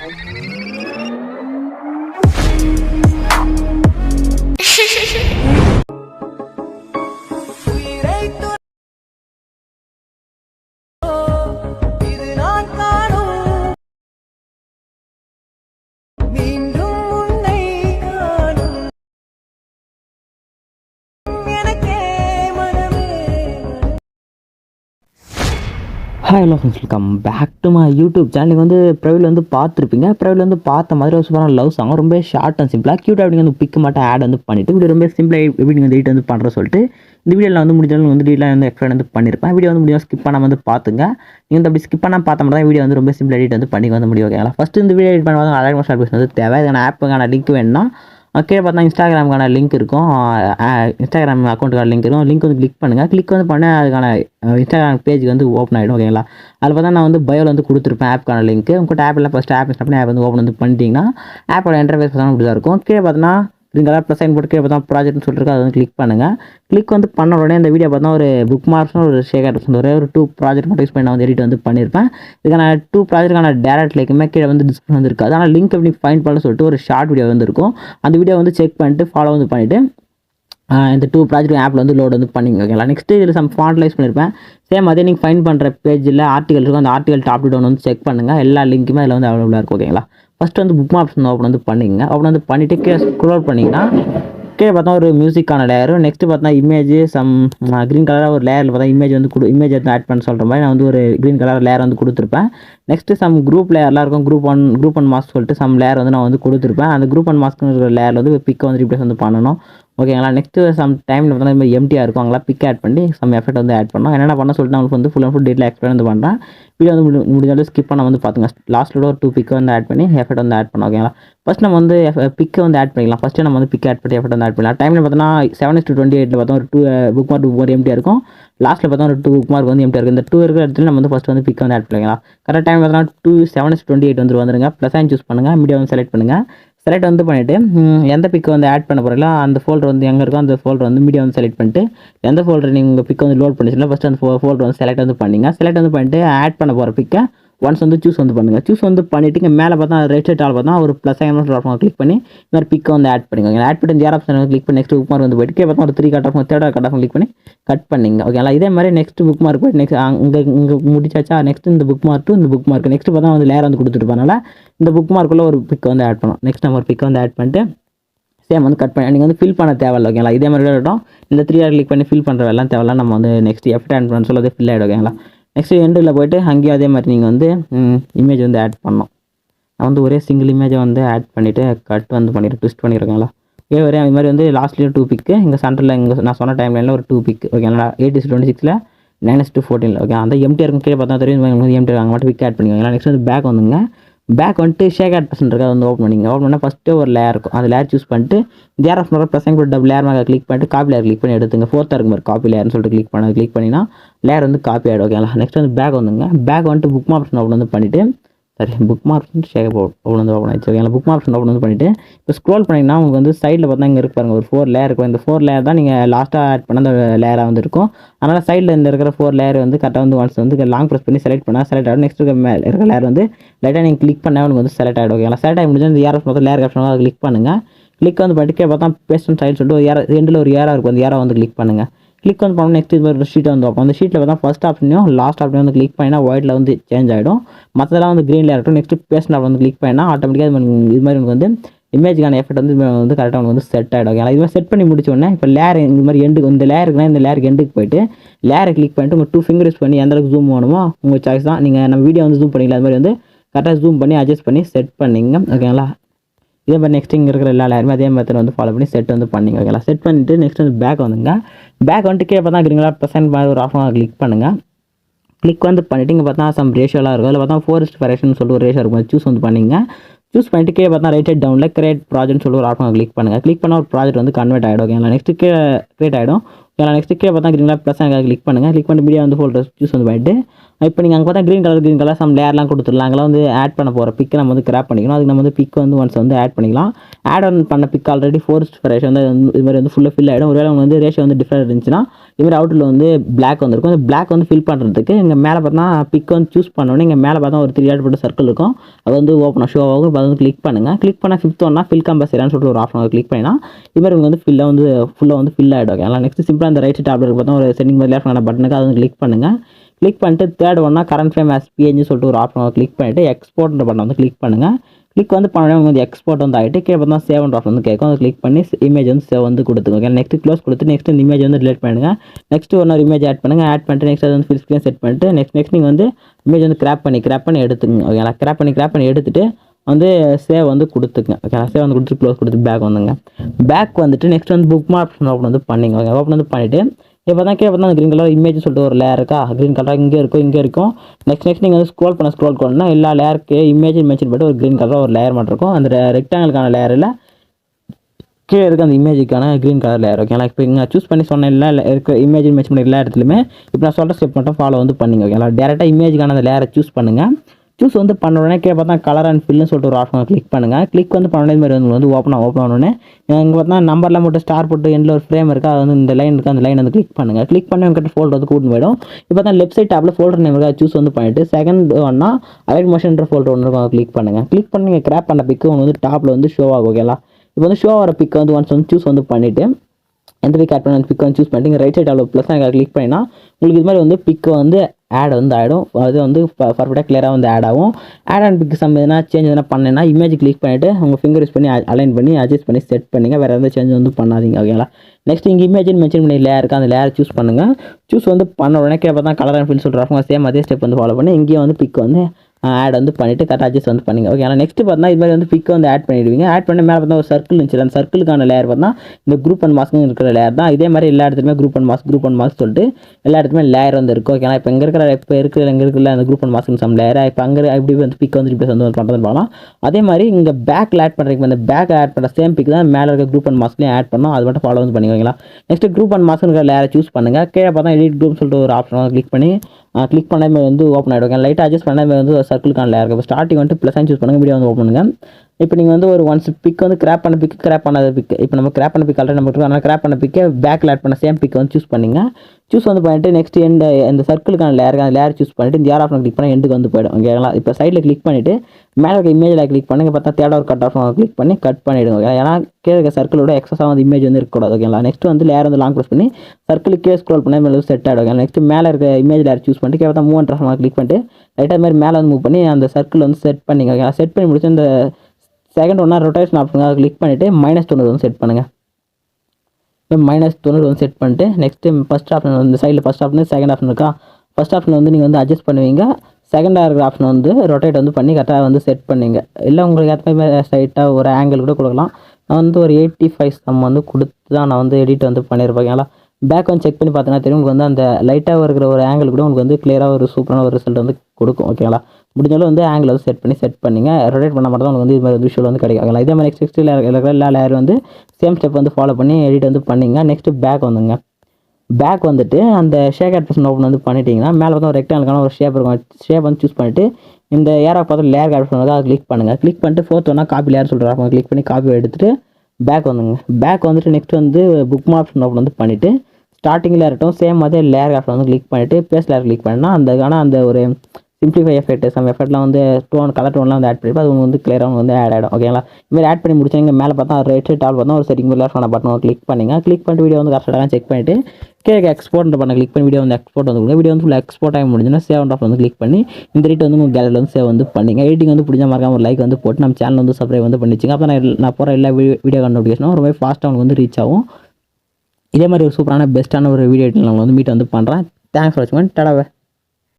இது hi hello friends welcome back to my YouTube சேனலுக்கு வந்து ப்ரைவில் வந்து பார்த்துருப்பீங்க. ப்ரைவில் வந்து பார்த்த மாதிரி ஒரு சூப்பரான லவ் சாங் ரொம்ப ஷார்ட் அண்ட் சிம்பிளாக க்யூட் அப்படிங்க வந்து பிக் மட்டும் ஆட் வந்து பண்ணிவிட்டு இப்படி ரொம்ப சிம்பிளாக எப்படி நீங்கள் வந்து எடிட் வந்து பண்ணுற சொல்லிட்டு இந்த வீடியோவில் வந்து முடிஞ்சாலும் வந்து டீலாக வந்து எக்ஸ்பிளைன் வந்து பண்ணியிருப்பேன் வீடியோ வந்து முடியும் ஸ்கிப் பண்ணாமல் வந்து பார்த்துங்க. நீங்கள் வந்து அப்படி ஸ்கிப் பண்ணால் பார்த்த மாதிரி தான் வீடியோ வந்து ரொம்ப சிம்பிள் எடிட் வந்து பண்ணி வந்து முடியும் ஓகேங்களா ஃபஸ்ட்டு இந்த வீடியோ எடிட் பண்ணுவாங்க அலாட் மோஷன் வந்து தேவை. இதுக்கான ஆப்புக்கான லிங்க் வேணும்னா கீழே பார்த்தா இன்ஸ்டாகிராமுக்கான லிங்க் இருக்கும். இன்ஸ்டாகிராம் அக்கௌண்ட்டுக்கான லிங்க் இருக்கும். லிங்க் வந்து கிளிக் பண்ணுங்கள் கிளிக் வந்து பண்ண அதுக்கான இன்ஸ்டாகிராம் பேஜ் வந்து ஓப்பன் ஆகிடும் ஓகேங்களா அதில் பார்த்தா நான் வந்து பயோவில் வந்து கொடுத்துருப்பேன் ஆப்க்கான லிங்க் உங்கள்கிட்ட ஆப்பில் ஃபஸ்ட் ஆப் பண்ணி ஆப் வந்து ஓப்பன் வந்து பண்ணிட்டீங்கன்னா ஆப்போட இன்டர்ஃபேஸ் பார்த்தா இப்படி தான் இருக்கும். கீழே பார்த்தோன்னா green கலர் ப்ளஸ் சைன் போட்டு கீழே பார்த்தா ப்ராஜெக்ட்னு சொல்லிட்டு அதை வந்து கிளிக் பண்ணுங்கள் கிளிக் வந்து பண்ண உடனே இந்த வீடியோ பார்த்தா ஒரு புக் மார்க்ஸ்னு ஒரு ஷேகர் ஒரே ஒரு டூ ப்ராஜெக்ட் மட்டும் யூஸ் பண்ணி நான் வந்து எடிட் வந்து பண்ணியிருப்பேன். இதுக்கான டூ ப்ராஜெக்ட்டுக்கான டேரக்ட் லைக்குமே கீழே வந்து டிஸ்கிரிப்ஷன் வந்து இருக்குது அதனால் லிங்க் எப்படி ஃபைன் பண்ண சொல்லிட்டு ஒரு ஷார்ட் வீடியோ வந்துருக்கும். அந்த வீடியோ வந்து செக் பண்ணிட்டு ஃபாலோ வந்து பண்ணிவிட்டு இந்த டூ ப்ராஜெக்ட் ஆப்பில் வந்து லோட் வந்து பண்ணிங்க ஓகேங்களா? நெக்ஸ்ட் இதில் சம் ஃபாண்ட்லைஸ் பண்ணியிருப்பேன். சேம் அதே நீங்கள் ஃபைன் பண்ணுற பேஜில் ஆர்டிகல் இருக்கும். அந்த ஆர்டிகல் டாப் டவுன் வந்து செக் பண்ணுங்கள் எல்லா லிங்க்குமே அதில் வந்து அவைலபிளாக இருக்கும் ஓகேங்களா? ஃபஸ்ட்டு வந்து புக் ஆப்ஷன் ஓப்பன் வந்து பண்ணிங்க ஓப்பன் வந்து பண்ணிவிட்டு கே ஸ்க்ரோல் பண்ணிங்கன்னா கீழே பார்த்தா ஒரு மியூசிக்கான லேயரும் நெக்ஸ்ட் பார்த்தா இமேஜ் சம் க்ரீன் கலராக ஒரு லேயரில் பார்த்தா இமேஜ் வந்து கொடு இமேஜ் வந்து ஆட் பண்ண சொல்கிற மாதிரி நான் வந்து ஒரு க்ரீன் கலர் லேயர் வந்து கொடுத்துருப்பேன். நெக்ஸ்ட்டு சம் குரூப் லேயர்லாம் இருக்கும் group one group one mask சொல்லிட்டு சம் லேயர் வந்து நான் வந்து கொடுத்துருப்பேன். அந்த குரூப் ஒன் மாஸ்க் லேயரில் வந்து பிக்கை வந்து ரீப்ளேஸ் வந்து பண்ணணும். ஓகேங்களா? நெக்ஸ்ட்டு சம் டைமில் பார்த்தா இந்த மாதிரி எம்டியாக இருக்கும். அங்கெல்லாம் பிக் ஆட் பண்ணி சம் எஃபெக்ட் வந்து ஆட் பண்ணோம். என்னென்ன பண்ண சொல்லிட்டு நான் உங்களுக்கு வந்து full and full detail explain வந்து பண்ணுறேன் வீடியோ வந்து முடி- முடிஞ்சாலும் ஸ்கிப் பண்ண வந்து பார்த்துங்க லாஸ்ட்டில் ஒரு டூ பிக்கை வந்து ஆட் பண்ணி எஃபெக்ட் வந்து ஆட் பண்ணோம். ஓகேங்களா? ஃபஸ்ட் நம்ம வந்து பிக்கை வந்து ஆட் பண்ணிக்கலாம். ஃபஸ்ட்டு நம்ம வந்து பிக் ஆட் பண்ணி எஃபெக்ட் வந்து ஆட் பண்ணலாம். டைமில் பார்த்தோன்னா செவன் டு டுவெண்ட்டி எயிட்டில் பார்த்தோம் ஒரு two bookmark bookmark எம்டியாக இருக்கும். லாஸ்ட்டில் பார்த்தா ஒரு டூ புக் மார்க் வந்து எம்டியாக இருக்கும். இந்த டூ இருக்கிற இடத்துல நம்ம வந்து ஃபஸ்ட் வந்து பிக் வந்து ஆட் பண்ணிக்கலாம். கரெக்ட் டைம் பார்த்தோன்னா டூ செவன் டுவெண்ட்டி எயிட் வந்து வந்துருங்க. ப்ளஸ் ஆன் சூஸ் பண்ணுங்கள் மீடியா வந்து செலக்ட் பண்ணுங்கள் செலக்ட் வந்து பண்ணிவிட்டு எந்த பிக்கை வந்து ஆட் பண்ண போகிறீங்களோ அந்த ஃபோல்டர் வந்து எங்கே இருக்கோ அந்த ஃபோல்டர் வந்து மீடியா வந்து செலக்ட் பண்ணிட்டு எந்த ஃபோல்டர் நீங்கள் உங்கள் பிக்கை வந்து லோட் பண்ணிச்சுன்னா ஃபஸ்ட் அந்த ஃபோல்டர் வந்து செலக்ட் வந்து பண்ணிங்க. செலக்ட் வந்து பண்ணிட்டு ஆட் பண்ண போகிற பிக்கை ஒன்ஸ் வந்து சூஸ் வந்து பண்ணுங்கள் சூஸ் வந்து பண்ணிவிட்டு இங்கே மேலே பார்த்தா ரைட் சைட் ஆள் பார்த்தா ஒரு ப்ளஸ் ஐஎம் ஆஃப் கிளிக் பண்ணி இந்த மாதிரி பிக்கை வந்து ஆட் பண்ணிக்கோங்க. ஆட் பண்ணி ஜேர் ஆப்ஷன் கிளிக் பண்ணி நெக்ஸ்ட் புக் மார்க் வந்து போயிட்டு பார்த்தா ஒரு three cut off third cut off click பண்ணி கட் பண்ணிங்க. ஓகேங்களா இதே மாதிரி நெக்ஸ்ட் புக் மார்க் போயிட்டு நெக்ஸ்ட் அங்கே இங்கே முடிச்சாச்சா? நெக்ஸ்ட் இந்த புக் மார்க் டூ இந்த புக் மார்க் நெக்ஸ்ட் பார்த்தா வந்து லேயர் வந்து கொடுத்துருப்பனால இந்த புக் மார்க்குள்ள ஒரு பிக் வந்து ஆட் பண்ணோம் நெக்ஸ்ட் நம்ம ஒரு பிக் வந்து ஆட் பண்ணிட்டு சேம் வந்து கட் பண்ணி நீங்கள் வந்து ஃபில் பண்ண தேவையில்ல. ஓகேங்களா இதே மாதிரி இருக்கட்டும் இந்த த்ரீ ஆர் கிளிக் பண்ணி ஃபில் பண்ணுற எல்லாம் தேவையில்ல. நம்ம வந்து நெக்ஸ்ட் எஃப்ட் அண்ட் பண்ண சொல்ல ஃபில் ஆகிடும் ஓகேங்களா நெக்ஸ்ட்டு எண்டில் போயிட்டு அங்கேயும் அதே மாதிரி நீங்கள் வந்து இமேஜ் வந்து ஆட் பண்ணணும். நான் வந்து ஒரே சிங்கிள் இமேஜை வந்து ஆட் பண்ணிவிட்டு கட் வந்து பண்ணிடுறேன் ட்விஸ்ட் பண்ணியிருக்கேங்களா ஓகே ஒரே அது மாதிரி வந்து லாஸ்ட்லேயும் டூ பிக்கு இங்கே சென்டரில் இங்கே நான் சொன்ன டைம்லைனில் ஒரு டூ பிக் ஓகேங்களா எயிட்டி டுவெண்ட்டி சிக்ஸில் நைன்ஸ் டூ ஃபோர்டீனில் ஓகே அந்த எம்டி இருக்கும் கீழே பார்த்தா தெரியும் எம்டி அங்கே மட்டும் பிக் ஆட் பண்ணிக்கோங்க. நெக்ஸ்ட் வந்து பேக் வந்துங்க பேக் வந்துட்டு ஷேக் ஆட் பர்சன்ட் இருக்கா வந்து ஓப்பன் பண்ணிங்க ஓப்பன் பண்ணால் ஃபஸ்ட்டு ஒரு லேயர் இருக்கும். அந்த லேயர் சூஸ் பண்ணிட்டு ஜேர் ஆஃப் ப்ளஸ் கூட டபுள் லேயர் மேலே கிளிக் பண்ணிட்டு காப்பி லேயர் கிளிக் பண்ணி எடுத்துங்க. ஃபோர்த்தாக இருக்கும் மாதிரி காப்பி லேயர்னு சொல்லிட்டு கிளிக் பண்ண கிளிக் பண்ணினா லேயர் வந்து காப்பி ஆகிடும் ஓகேங்களா நெக்ஸ்ட் வந்து பேக் வந்துங்க. பேக் வந்துட்டு புக் மாப்ஷன் ஓப்பன் வந்து பண்ணிவிட்டு சரி புக் மார்க்ஸ் ஷேக் ஓப்பன் வந்து ஓப்பன் ஆயிடுச்சு. ஓகேங்களா புக் மார்க்ஸ் ஓப்பன் வந்து பண்ணிவிட்டு இப்போ ஸ்க்ரோல் பண்ணிங்கன்னா உங்களுக்கு வந்து சைடில் பார்த்தா இங்கே இருக்கு பாருங்கள் ஒரு ஃபோர் லேயர் இருக்கும். இந்த ஃபோர் லேயர் தான் நீங்கள் லாஸ்ட்டாக ஆட் பண்ண அந்த லேயராக வந்து இருக்கும். அதனால் சைடில் இந்த இருக்கிற ஃபோர் லேயர் வந்து கரெக்டாக வந்து ஒன்ஸ் வந்து லாங் ப்ரெஸ் பண்ணி செலக்ட் பண்ணால் செலக்ட் ஆகிடும் நெக்ஸ்ட் இருக்க இருக்கிற லேயர் வந்து லைட்டாக நீங்கள் கிளிக் பண்ணால் உங்களுக்கு வந்து செலக்ட் ஆகிடும் ஓகேங்களா? செலக்ட் ஆகி முடிஞ்சு இந்த ஏர் மொத்தம் லேயர் ஆப்ஷன் அதை கிளிக் பண்ணுங்கள் கிளிக் வந்து படிக்க பார்த்தா பேஸ்ட் சைடு சொல்லிட்டு ஒரு ஏரா ரெண்டில் ஒரு ஏரா இருக்கும். அந்த ஏரா வந்து கிளிக் பண்ணுங்கள் கிளிக் வந்து பண்ணணும் நெக்ஸ்ட் இது மாதிரி ஷீட்டை வந்து அந்த ஷீட்டில் பார்த்தா ஃபஸ்ட் ஆப்ஷனையும் லாஸ்ட் ஆப்ஷனையும் வந்து கிளிக் பண்ணினா ஒயிட்டில் வந்து சேஞ்ச் ஆகிடும் மற்றதெல்லாம் வந்து க்ரீனில் இருக்கட்டும் நெக்ஸ்ட் பேஸ்ட் ஆப் வந்து கிளிக் பண்ணினா ஆட்டோமேட்டிக்காக இது மாதிரி உங்களுக்கு வந்து இமேஜுக்கான எஃபெக்ட் வந்து இது வந்து கரெக்டாக வந்து செட் ஆகிடும் ஓகே இது மாதிரி செட் பண்ணி முடிச்ச உடனே இப்போ லேர் இந்த மாதிரி எண்டுக்கு இந்த லேருக்குனா இந்த லேருக்கு எண்டுக்கு போயிட்டு லேரை கிளிக் பண்ணிட்டு உங்கள் டூ ஃபிங்கர்ஸ் பண்ணி எந்த அளவுக்கு ஜூம் வேணுமோ உங்கள் சாய்ஸ் தான். நீங்கள் நம்ம வீடியோ வந்து ஜூம் பண்ணிக்கலாம். அது மாதிரி வந்து கரெக்டாக ஜூம் பண்ணி அட்ஜஸ்ட் பண்ணி செட் பண்ணிங்க. ஓகேங்களா இதே மாதிரி நெக்ஸ்ட் இங்கே இருக்கிற எல்லா லேருமே அதே மெத்தட் வந்து ஃபாலோ பண்ணி செட் வந்து பண்ணிங்க ஓகேங்களா செட் பண்ணிட்டு நெக்ஸ்ட் வந்து பேக் வந்துங்க. பேக் வந்துட்டு கீழே பார்த்தா இருக்கிறீங்களா ப்ரெசென்ட் ஒரு ஆஃப் கிளிக் பண்ணுங்கள் கிளிக் வந்து பண்ணிட்டு இங்கே பார்த்தா சம் ரேஷியோலாம் இருக்கும். அதில் பார்த்தா ஃபோரஸ்ட் ஃபரேஷன் சொல்லிட்டு ஒரு ரேஷியோ இருக்கும். சூஸ் வந்து பண்ணிங்க. சூஸ் பண்ணிட்டு கீழே பார்த்தா ரைட் சைட் டவுனில் கிரியேட் ப்ராஜெக்ட் சொல்லி ஒரு ஆப்ஷன் கிளிக் பண்ணுங்கள் கிளிக் பண்ணால் ஒரு ப்ராஜெக்ட் வந்து கன்வெர்ட் ஆகிடும் ஓகேங்களா நெக்ஸ்ட் கீழே கிரியேட் ஆகிடும் ஓகேங்களா நெக்ஸ்ட் கீழே பார்த்தா கிரீங்களா ப்ளஸ் அங்கே கிளிக் பண்ணுங்கள் கிளிக் பண்ணி மீடியா வந்து ஃபோல்டர் சூஸ் வந்து பண்ணிட்டு இப்போ நீங்கள் அங்கே பார்த்தா green colour green colour some லேயர்லாம் கொடுத்துடலாம். அங்கெல்லாம் வந்து ஆட் பண்ண போகிற பிக்கை நம்ம வந்து கிராப் பண்ணிக்கணும். அதுக்கு நம்ம வந்து பிக் வந்து ஒன்ஸ் வந்து ஆட் பண்ணிக்கலாம். ஆட் ஆன் பண்ண பிக் ஆல்ரெடி ஃபோர்ஸ்ட் ரேஷியோ வந்து இது மாதிரி வந்து ஃபுல்லாக ஃபில் ஆகிடும் ஒருவேளை உங்களுக்கு வந்து ரேஷியோ வந்து டிஃப்ரெண்ட் இருந்துச்சுன்னா இதுமாதிரி அவுட்டில் வந்து பிளாக் வந்துருக்கும். அந்த பிளாக் வந்து ஃபில் பண்ணுறதுக்கு இங்கே மேலே பார்த்தா பிக் வந்து சூஸ் பண்ணோன்னே இங்கே மேலே பார்த்தா ஒரு த்ரீ ஆட் போட்டு சர்க்கிள் இருக்கும். அது வந்து ஓப்பன் ஷோ ஆகும். இப்போ வந்து கிளிக் பண்ணுங்கள் கிளிக் பண்ணால் ஃபிஃப்த் ஒன்னா ஃபில் கம்பஸ் சொல்லிட்டு ஒரு ஆப்ஷன் கிளிக் பண்ணினா இது மாதிரி வந்து ஃபில்லாக வந்து ஃபுல்லாக வந்து ஃபில் ஆகிடும் ஓகே நெக்ஸ்ட் சிம்பிளாக அந்த ரைட் சைட் டாப்ல பார்த்தா ஒரு செட்டிங் மாதிரி லேஃப்ட் பட்டனுக்கு அதை வந்து கிளிக் பண்ணுங்கள் கிளிக் பண்ணிட்டு தேர்ட் ஒன்னா கரண்ட் ஃப்ரேம் ஆஸ் பிஎன்ஜி சொல்லிட்டு ஒரு ஆப்ஷன் கிளிக் பண்ணிவிட்டு எக்ஸ்போர்ட்ன்ற பட்டன் வந்து கிளிக் பண்ணுங்கள் கிளிக் வந்து பண்ண உங்களுக்கு வந்து எக்ஸ்போர்ட் வந்து ஆகிட்டு கீழே பார்த்தா சேவ் அண்ட் வந்து கேட்கும். அதை கிளிக் பண்ணி இமேஜ் வந்து சேவ் வந்து கொடுத்துக்கோங்க நெக்ஸ்ட் க்ளோஸ் கொடுத்து நெக்ஸ்ட் இந்த இமேஜ் வந்து ரிலேட் பண்ணுங்கள் நெக்ஸ்ட் ஒரு இமேஜ் ஆட் பண்ணுங்கள் ஆட் பண்ணிட்டு நெக்ஸ்ட் அது வந்து ஃபில் ஸ்க்ரீன் செட் பண்ணிட்டு நெக்ஸ்ட் நெக்ஸ்ட் நீங்கள் வந்து இமேஜ் வந்து கிராப் பண்ணி கிராப் பண்ணி எடுத்துங்க ஓகேங்களா கிராப் பண்ணி கிராப் பண்ணி எடுத்துட்டு வந்து சேவ் வந்து கொடுத்துங்க ஓகே சேவ் வந்து கொடுத்து க்ளோஸ் கொடுத்து பேக் வந்துங்க. பேக் வந்துட்டு நெக்ஸ்ட் வந்து புக் மார்க் ஓப்பன் வந்து பண்ணிங்க. ஓகே ஓப்பன் வந்து பண்ணிவிட்டு இப்போ தான் கீழே பார்த்தா க்ரீன் கலர் இமேஜ் சொல்லிட்டு ஒரு லேயர் இருக்கா? க்ரீன் கலர் இங்கே இருக்கும் இங்கே இருக்கும். நெக்ஸ்ட் நெக்ஸ்ட் நீங்கள் வந்து ஸ்க்ரோல் பண்ண ஸ்க்ரோல் பண்ணால் எல்லா லேயருக்கு இமேஜ் மென்ஷன் பண்ணிட்டு ஒரு க்ரீன் கலர் ஒரு லேயர் மட்டும் இருக்கும். அந்த ரெக்டாங்கிளுக்கான லேயரில் கீழே இருக்க அந்த இமேஜுக்கான க்ரீன் கலர் லேயர் ஓகேங்களா இப்போ இங்கே சூஸ் பண்ணி சொன்ன எல்லா இருக்க இமேஜ் மேட்ச் பண்ண எல்லா இடத்துலையுமே இப்போ நான் சொல்கிற ஸ்டெப் மட்டும் ஃபாலோ வந்து பண்ணிங்க. ஓகேங்களா டேரெக்டாக இமேஜுக்கான அந்த லேயரை சூஸ் பண்ணுங்கள் சூஸ் வந்து பண்ண உடனே கீழே பார்த்தா கலர் அண்ட் ஃபில்னு சொல்லிட்டு ஒரு ஆப்ஷன் கிளிக் பண்ணுங்கள் கிளிக் வந்து பண்ணுற மாதிரி வந்து வந்து ஓப்பன் ஓப்பன் ஆனோடனே இங்கே பார்த்தா நம்பரில் மட்டும் ஸ்டார் போட்டு எண்டில் ஒரு ஃப்ரேம் இருக்கா அது வந்து இந்த லைன் இருக்குது அந்த லைன் வந்து கிளிக் பண்ணுங்கள் கிளிக் பண்ணி உங்ககிட்ட ஃபோல்டர் வந்து கூட்டு போயிடும். இப்போ தான் லெஃப்ட் சைட் டேப்பில் ஃபோல்டர் நேம் இருக்கா சூஸ் வந்து பண்ணிட்டு செகண்ட் ஒன்னா அலைட் மோஷன்ற ஃபோல்டர் ஒன்று இருக்கும் கிளிக் பண்ணுங்கள் கிளிக் பண்ணி நீங்கள் கிராப் பண்ண பிக்கு ஒன்று வந்து டாப்பில் வந்து ஷோ ஆகும் ஓகேங்களா இப்போ வந்து ஷோ ஆகிற பிக் வந்து ஒன்ஸ் வந்து சூஸ் வந்து பண்ணிவிட்டு எந்த பிக் ஆட் பண்ண அந்த பிக் வந்து சூஸ் பண்ணிட்டு ரைட் சைட் அவ்வளோ ப்ளஸ் எனக்கு கிளிக் பண்ணினா உங்களுக்கு இது மாதிரி வந்து பிக்கு வந்து ஆட் வந்து ஆகிடும் அது வந்து பர்ஃபெக்டாக கிளியராக வந்து ஆட் ஆகும். ஆட் அண்ட் பிக் சம் எதனா சேஞ்ச் எதனா பண்ணேன்னா இமேஜ் கிளிக் பண்ணிவிட்டு உங்கள் ஃபிங்கர் யூஸ் பண்ணி அலைன் பண்ணி அட்ஜஸ்ட் பண்ணி செட் பண்ணிங்க. வேறு எந்த சேஞ்ச் வந்து பண்ணாதீங்க ஓகேங்களா நெக்ஸ்ட் இங்கே இமேஜின் மென்ஷன் பண்ணி லேயர் இருக்கா. அந்த லேயர் சூஸ் பண்ணுங்கள் சூஸ் வந்து பண்ண உடனே கேட்பா தான் கலர் அண்ட் ஃபில் சொல்கிறாங்க சேம் அதே ஸ்டெப் வந்து ஃபாலோ பண்ணி இங்கேயும் வந்து பிக் வந்து ஆட் வந்து பண்ணிவிட்டு கரெக்டாக அட்ஜஸ்ட் வந்து பண்ணிங்க. ஓகே ஆனால் நெக்ஸ்ட் பார்த்தா இது மாதிரி வந்து பிக்கை வந்து ஆட் பண்ணிடுவீங்க. ஆட் பண்ணி மேலே பார்த்தா ஒரு சர்க்கிள் இருந்துச்சு அந்த சர்க்கிளுக்கான லேயர் பார்த்தா இந்த குரூப் அண்ட் மாஸ்க்கு இருக்கிற லேயர் தான். இதே மாதிரி எல்லா இடத்துலையுமே group and mask group and mask சொல்லிட்டு எல்லா இடத்துலையுமே லேயர் வந்து இருக்கும் ஓகே இப்போ இங்கே இருக்கிற இப்போ இருக்கிற இங்கே இருக்கிற அந்த group and mask some layer இப்போ அங்கே இப்படி வந்து பிக் வந்து ரிப்ளேஸ் வந்து பண்ணுறது பார்க்கலாம் அதே மாதிரி இங்கே பேக்கில் ஆட் பண்ணுறீங்க அந்த பேக் ஆட் பண்ணுற சேம் பிக் தான் மேலே இருக்க குரூப் அண்ட் மாஸ்க்லேயும் ஆட் பண்ணோம் அது மட்டும் ஃபாலோ வந்து பண்ணிக்கோங்களா நெக்ஸ்ட் குரூப் அண்ட் மாஸ்க்கு இருக்கிற லேயரை சூஸ் பண்ணுங்கள் கீழே பார்த்தா எடிட் குரூப் சொல்லிட்டு ஒரு ஆப்ஷன் கிளிக் பண்ணி கிளிக் பண்ணாமல் வந்து ஓப்பன் ஆகிடும் லைட்டாக அட்ஜஸ்ட் பண்ணாமல் வந்து சர்க்கிள்கான லேயர் இப்போ ஸ்டார்டிங் வந்துட்டு ப்ளஸ் சூஸ் பண்ணுங்கள் வீடியோ வந்து ஓப்பன் பண்ணுங்கள் இப்போ நீங்கள் வந்து ஒரு ஒன்ஸ் பிக் வந்து கிராப் பண்ண பிக் கிராப் பண்ணாத பிக் இப்போ நம்ம கிராப் பண்ண பிக் ஆல்ரெடி நம்ம இருக்கு அதனால் கிராப் பண்ண பிக்கை பேக்கில் ஆட் பண்ண சேம் பிக் வந்து சூஸ் பண்ணிங்க. சூஸ் வந்து பண்ணிட்டு நெக்ஸ்ட் எந்த இந்த சர்க்கிளுக்கான லேயருக்கு அந்த லேயர் சூஸ் பண்ணிட்டு இந்த ஏர் ஆப்ஷன் கிளிக் பண்ணி எண்டுக்கு வந்து போயிடும். ஓகேங்களா இப்போ சைடில் கிளிக் பண்ணிவிட்டு மேலே இருக்க இமேஜில் கிளிக் பண்ணுங்க. பார்த்தா தேர்ட் ஒரு கட் ஆஃப் கிளிக் பண்ணி கட் பண்ணிவிடுங்க ஓகே ஏன்னா கீழே இருக்க சர்க்கிளோட எக்ஸஸாக வந்து இமேஜ் வந்து இருக்கக்கூடாது ஓகேங்களா நெக்ஸ்ட் வந்து லேயர் வந்து லாங் ப்ரெஸ் பண்ணி சர்க்கிளுக்கே ஸ்க்ரோல் பண்ணி மேலே செட் ஆகிடும் நெக்ஸ்ட் மேலே இருக்க இமேஜ் லேயர் சூஸ் பண்ணிட்டு கீழே மூவ் ட்ராஃப் கிளிக் பண்ணிட்டு ரைட்டாக மாதிரி மேலே வந்து மூவ் பண்ணி அந்த சர்க்கிள் வந்து செட் பண்ணிங்க. ஓகேங்களா செட் பண்ணி முடிச்சு அந்த செகண்ட் ஒன்றா ரொட்டேஷன் ஆப்ஷன் கிளிக் பண்ணிவிட்டு மைனஸ் தொண்ணூறு வந்து செட் பண்ணுங்கள் இப்போ மைனஸ் தொண்ணூறு வந்து செட் பண்ணிட்டு நெக்ஸ்ட்டு ஃபஸ்ட் ஆப்ஷன் வந்து சைடில் ஃபஸ்ட் ஆப்ஷன் செகண்ட் ஆப்ஷன் இருக்கா? ஃபஸ்ட் ஆப்ஷன் வந்து நீங்கள் வந்து அட்ஜஸ்ட் பண்ணுவீங்க. செகண்டாக இருக்கிற ஆப்ஷன் வந்து ரொட்டேட் வந்து பண்ணி கரெக்டாக வந்து செட் பண்ணுங்க. இல்லை உங்களுக்கு ஏற்ற மாதிரி ஸ்ட்ரைட்டாக ஒரு ஆங்கிள் கூட கொடுக்கலாம். நான் வந்து ஒரு எயிட்டி ஃபைவ் சம் வந்து கொடுத்து தான் நான் வந்து எடிட் வந்து பண்ணியிருப்பேன் ஏன்னா பேக் வந்து செக் பண்ணி பார்த்தீங்கன்னா தெரியும். உங்களுக்கு வந்து அந்த லைட்டாக இருக்கிற ஒரு ஆங்கிள் கூட உங்களுக்கு வந்து கிளியராக ஒரு சூப்பரான ஒரு ரிசல்ட் வந்து கொடுக்கும். ஓகேங்களா முடிஞ்சாலும் வந்து ஆங்கிள் வந்து செட் பண்ணி செட் பண்ணிங்க. ரொட்டேட் பண்ண மட்டும் தான் உங்களுக்கு வந்து இது மாதிரி விஷுவல் வந்து கிடைக்கும். இதே மாதிரி நெக்ஸ்ட் சிக்ஸ்டியில் இருக்கிற எல்லா லேயர் வந்து சேம் ஸ்டெப் வந்து ஃபாலோ பண்ணி எடிட் வந்து பண்ணிங்க. நெக்ஸ்ட்டு பேக் வந்துங்க. பேக் வந்துட்டு அந்த ஷேக் ஆட் பர்சன் ஓப்பன் வந்து பண்ணிட்டீங்கன்னா மேலே வந்து ஒரு ரெக்டானுக்கான ஒரு ஷேப் இருக்கும். ஷேப் வந்து சூஸ் பண்ணிட்டு இந்த ஏரா பார்த்து லேயர் ஆட் பண்ணுறது அதை கிளிக் பண்ணுங்கள் கிளிக் பண்ணிட்டு ஃபோர்த் ஒன்றா காப்பி லேயர் சொல்கிறாங்க கிளிக் பண்ணி காப்பி எடுத்துட்டு பேக் வந்துங்க. பேக் வந்துட்டு நெக்ஸ்ட் வந்து புக் ஆப்ஷன் ஓப்பன் வந்து பண்ணிவிட்டு ஸ்டார்டிங்கில் இருக்கட்டும் சேம் அதே லேயர் ஆப்ஷன் வந்து கிளிக் பண்ணிவிட்டு பேஸ் லேயர் கிளிக் பண்ணால் அந்த ஆனால் அந்த ஒரு சிம்பிளிஃபை எஃபெக்ட் சம் எஃபெக்ட்லாம் வந்து டோன் கலர் டோன்லாம் வந்து ஆட் பண்ணிப்போம் அது உங்களுக்கு வந்து கிளியராக வந்து ஆட் ஆகிடும் ஓகேங்களா இதுமாதிரி ஆட் பண்ணி முடிச்சாங்க மேலே பார்த்தா ரைட் சைட் டால் பார்த்தா ஒரு செட்டிங் லேஃப்ட் பண்ண பட்டன் கிளிக் பண்ணிங்க. கிளிக் பண்ணிட்டு வீடியோ வந்து கரெக்டாக செக் பண்ணிவிட்டு கீழே எக்ஸ்போர்ட் பண்ண கிளிக் பண்ணி வீடியோ வந்து எக்ஸ்போர்ட் வந்து வீடியோ வந்து ஃபுல் எக்ஸ்போர்ட் ஆகி முடிஞ்சுன்னா சேவ் ஆஃப் வந்து கிளிக் பண்ணி இந்த ரேட் வந்து உங்கள் கேலரியில் வந்து சேவ் வந்து பண்ணிங்க. எடிட்டிங் வந்து பிடிச்ச மறக்காம ஒரு லைக் வந்து போட்டு நம்ம சேனல் வந்து சப்ஸ்கிரைப் வந்து பண்ணிச்சுங்க அப்போ நான் நான் போகிற எல்லா வீடியோ கண்டுபிடிக்கணும் ரொம்ப ஃபாஸ்ட்டாக உங்களுக்கு வந்து ரீச் ஆகும். இதே மாதிரி ஒரு சூப்பரான பெஸ்ட்டான ஒரு வீடியோ எடிட்டிங் வந்து மீட் வந்து பண்ணுறேன் தேங்க்ஸ் ஃபார் வாட்சிங் டடாவே